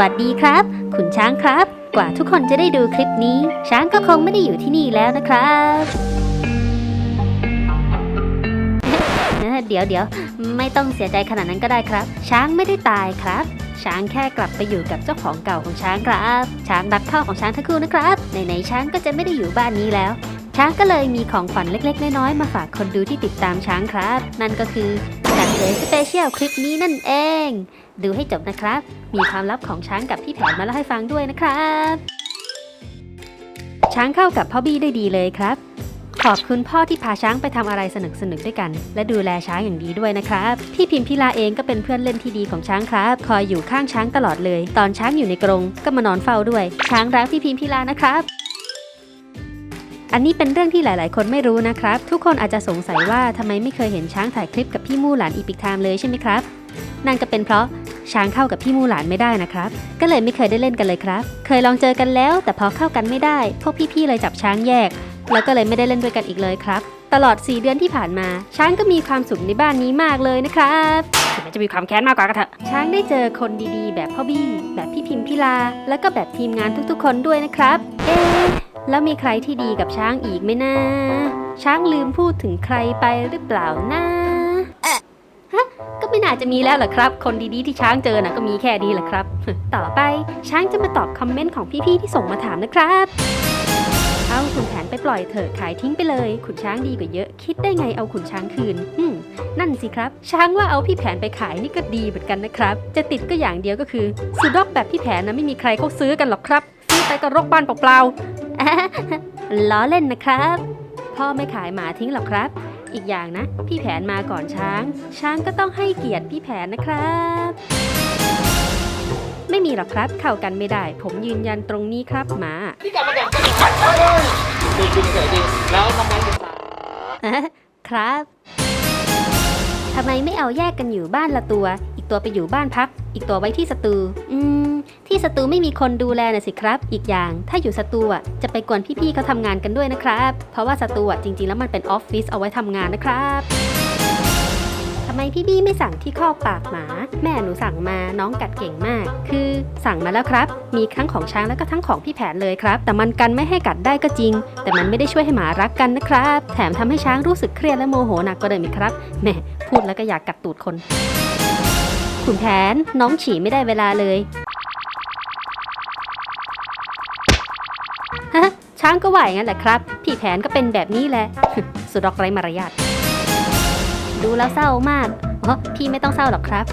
วัสดีครับคุณช้างครับ กว่าทุกคนจะได้ดูคลิปนี้ ช้างก็คงไม่ได้อยู่ที่นี่แล้วนะครับเอ่อเดี๋ยวเดี๋ยวไม่ต้องเสียใจขนาดนั้นก็ได้ครับ ช้างไม่ได้ตายครับ ช้างแค่กลับไปอยู่กับเจ้าของเก่าของช้างครับ ช้างรักพ่อของช้างทั้งคู่นะครับไหนๆช้างก็จะไม่ได้อยู่บ้านนี้แล้วช้างก็เลยมีของขวัญเล็กๆ น้อยๆ มาฝากคนดูที่ติดตามช้างครับ นั่นก็คือ จัดเลยสเปเชียลคลิปนี้นั่นเอง ดูให้จบนะครับ มีความลับของช้างกับพี่แผนมาเล่าให้ฟังด้วยนะครับ ช้างเข้ากับพ่อบี้ได้ดีเลยครับ ขอบคุณพ่อที่พาช้างไปทำอะไรสนุกสนุกด้วยกัน และดูแลช้างอย่างดีด้วยนะครับ พี่พิมพิลาเองก็เป็นเพื่อนเล่นที่ดีของช้างครับ คอยอยู่ข้างช้างตลอดเลย ตอนช้างอยู่ในกรงก็มานอนเฝ้าด้วย ช้างรักพี่พิมพิลานะครับ อันนี้เป็นเรื่องที่หลาย ๆ คนไม่รู้นะครับ ทุกคนอาจจะสงสัยว่าทำไมไม่เคยเห็นช้างถ่ายคลิปกับพี่มู่หลานอีพิกไทม์เลยใช่ไหมครับ นั่นก็เป็นเพราะช้างเข้ากับพี่มู่หลานไม่ได้นะครับ ก็เลยไม่เคยได้เล่นกันเลยครับ เคยลองเจอกันแล้ว แต่พอเข้ากันไม่ได้ พวกพี่ ๆ เลยจับช้างแยก แล้วก็เลยไม่ได้เล่นด้วยกันอีกเลยครับ ตลอด 4 เดือนที่ผ่านมา ช้างก็มีความสุขในบ้านนี้มากเลยนะครับถึงแม้จะมีความแค้นมากกว่าก็เถอะ ช้างได้เจอคนดี ๆ แบบพ่อบี้ แบบพี่พิมพิลา แล้วก็แบบทีมงานทุก ๆ คนด้วยนะครับ เอ๊ะ แล้วมีใครที่ดีกับช้างอีกไหมนะ ช้างลืมพูดถึงใครไปหรือเปล่านะฮะก็ไม่น่าจะมีแล้วเหรอครับ คนดีๆที่ช้างเจอน่ะก็มีแค่นี้แหละครับ ต่อไปช้างจะมาตอบคอมเมนต์ของพี่ๆที่ส่งมาถามนะครับเอาขุนแผนไปปล่อยเถอะขายทิ้งไปเลยขุนช้างดีกว่าเยอะ คิดได้ไงเอาขุนช้างคืนอืมนั่นสิครับ ช้างว่าเอาพี่แผนไปขายนี่ก็ดีเหมือนกันนะครับ จะติดก็อย่างเดียวก็คือซูด็อกแบบพี่แผนนะไม่มีใครเขาซื้อกันหรอกครับซื้อไปก็รกบ้านเปล่าๆ ล้อเล่นนะครับ พ่อไม่ขายหมาทิ้งหรอกครับ อีกอย่างนะ พี่แผนมาก่อนช้าง ช้างก็ต้องให้เกียรติพี่แผนนะครับ ไม่มีหรอกครับ เข้ากันไม่ได้ ผมยืนยันตรงนี้ครับหมาพี่กลับมาก่อนดูจริงเฉยจริงแล้วน้องไม้ติดตามครับทำไมไม่เอาแยกกันอยู่บ้านละตัว อีกตัวไปอยู่บ้านพัก อีกตัวไว้ที่สตู อืม ที่สตูไม่มีคนดูแลน่ะสิครับ อีกอย่างถ้าอยู่สตูอะจะไปกวนพี่ๆเขาทำงานกันด้วยนะครับ เพราะว่าสตูอะจริงๆแล้วมันเป็นออฟฟิศเอาไว้ทำงานนะครับทำไมพี่บี้ไม่สั่งที่ข้อปากหมา แม่หนูสั่งมาน้องกัดเก่งมาก คือสั่งมาแล้วครับ มีทั้งของช้างแล้วก็ทั้งของพี่แผนเลยครับ แต่มันกันไม่ให้กัดได้ก็จริง แต่มันไม่ได้ช่วยให้หมารักกันนะครับ แถมทำให้ช้างรู้สึกเครียดและโมโหหนักกว่าเดิมอีกครับแม่พูดแล้วก็อยากกัดตูดคนขุนแผนน้องฉี่ไม่ได้เวลาเลย ฮะช้างก็ว่าอย่างนั้นแหละครับ พี่แผนก็เป็นแบบนี้แหละ สุดดอกไรมารยาทดูแล้วเศร้ามากอ๋อพี่ไม่ต้องเศร้าหรอกครับ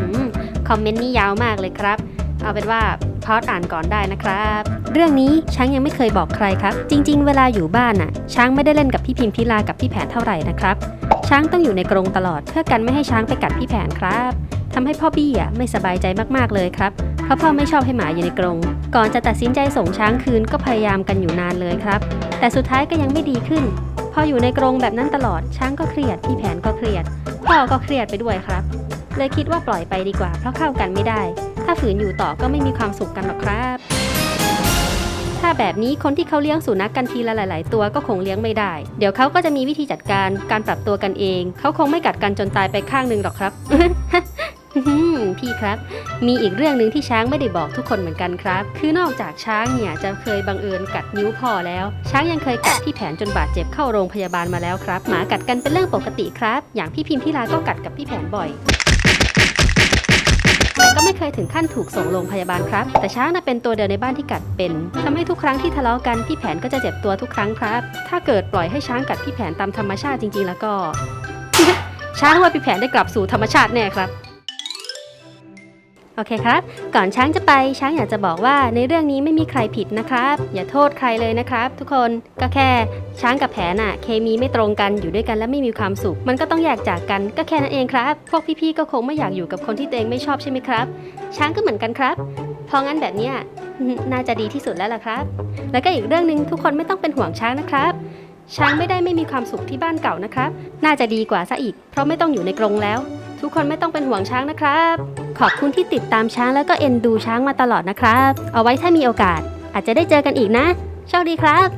อืมคอมเมนต์นี้ยาวมากเลยครับ เอาเป็นว่าพอดอ่านก่อนได้นะครับ เรื่องนี้ช้างยังไม่เคยบอกใครครับ จริง ๆ เวลาอยู่บ้านน่ะ ช้างไม่ได้เล่นกับพี่พิมพิลากับพี่แผนเท่าไหร่นะครับ ช้างต้องอยู่ในกรงตลอดเพื่อกันไม่ให้ช้างไปกัดพี่แผนครับทำให้พ่อบี้อะไม่สบายใจมากๆเลยครับ ราะพ่อไม่ชอบให้หมาอยู่ในกรง ก่อนจะตัดสินใจส่งช้างคืนก็พยายามกันอยู่นานเลยครับ แต่สุดท้ายก็ยังไม่ดีขึ้น พออยู่ในกรงแบบนั้นตลอด ช้างก็เครียด พี่แผนก็เครียด พ่อก็เครียดไปด้วยครับ เลยคิดว่าปล่อยไปดีกว่า เพราะเข้ากันไม่ได้ ถ้าฝืนอยู่ต่อก็ไม่มีความสุขกันหรอกครับ ถ้าแบบนี้คนที่เขาเลี้ยงสุนัขกกันทีละหลาย ๆ ตัวก็คงเลี้ยงไม่ได้ เดี๋ยวเขาก็จะมีวิธีจัดการ การปรับตัวกันเอง เขาคงไม่กัดกันจนตายไปข้างหนึ่งหรอกครับ อืมพี่ครับ มีอีกเรื่องหนึ่งที่ช้างไม่ได้บอกทุกคนเหมือนกันครับ คือนอกจากช้างเนี่ยจะเคยบังเอิญกัดนิ้วพ่อแล้ว ช้างยังเคยกัดพี่แผนจนบาดเจ็บเข้าโรงพยาบาลมาแล้วครับ หมากัดกันเป็นเรื่องปกติครับ อย่างพี่พิมพ์พี่ลาก็กัดกับพี่แผนบ่อยแต่ก็ไม่เคยถึงขั้นถูกส่งโรงพยาบาลครับ แต่ช้างน่ะเป็นตัวเดียวในบ้านที่กัดเป็นทำให้ทุกครั้งที่ทะเลาะกันพี่แผนก็จะเจ็บตัวทุกครั้งครับ ถ้าเกิดปล่อยให้ช้างกัดพี่แผนตามธรรมชาติจริง ๆ แล้วก็ ช้างว่าพี่แผนได้กลับสู่ธรรมชาติแน่ครับ โอเคครับ ก่อนช้างจะไปช้างอยากจะบอกว่าในเรื่องนี้ไม่มีใครผิดนะครับ อย่าโทษใครเลยนะครับ ทุกคนก็แค่ช้างกับแผนอะเคมีไม่ตรงกันอยู่ด้วยกันและไม่มีความสุข มันก็ต้องแยกจากกันก็แค่นั้นเองครับ พวกพี่ๆก็คงไม่อยากอยู่กับคนที่ตัวเองไม่ชอบใช่ไหมครับ ช้างก็เหมือนกันครับเพราะงั้นแบบเนี้ยน่าจะดีที่สุดแล้วล่ะครับ แล้วก็อีกเรื่องหนึ่งทุกคนไม่ต้องเป็นห่วงช้างนะครับช้างไม่ได้ไม่มีความสุขที่บ้านเก่านะครับ น่าจะดีกว่าซะอีก เพราะไม่ต้องอยู่ในกรงแล้ว ทุกคนไม่ต้องเป็นห่วงช้างนะครับ ขอบคุณที่ติดตามช้างแล้วก็เอ็นดูช้างมาตลอดนะครับ เอาไว้ถ้ามีโอกาส อาจจะได้เจอกันอีกนะโชคดีครับ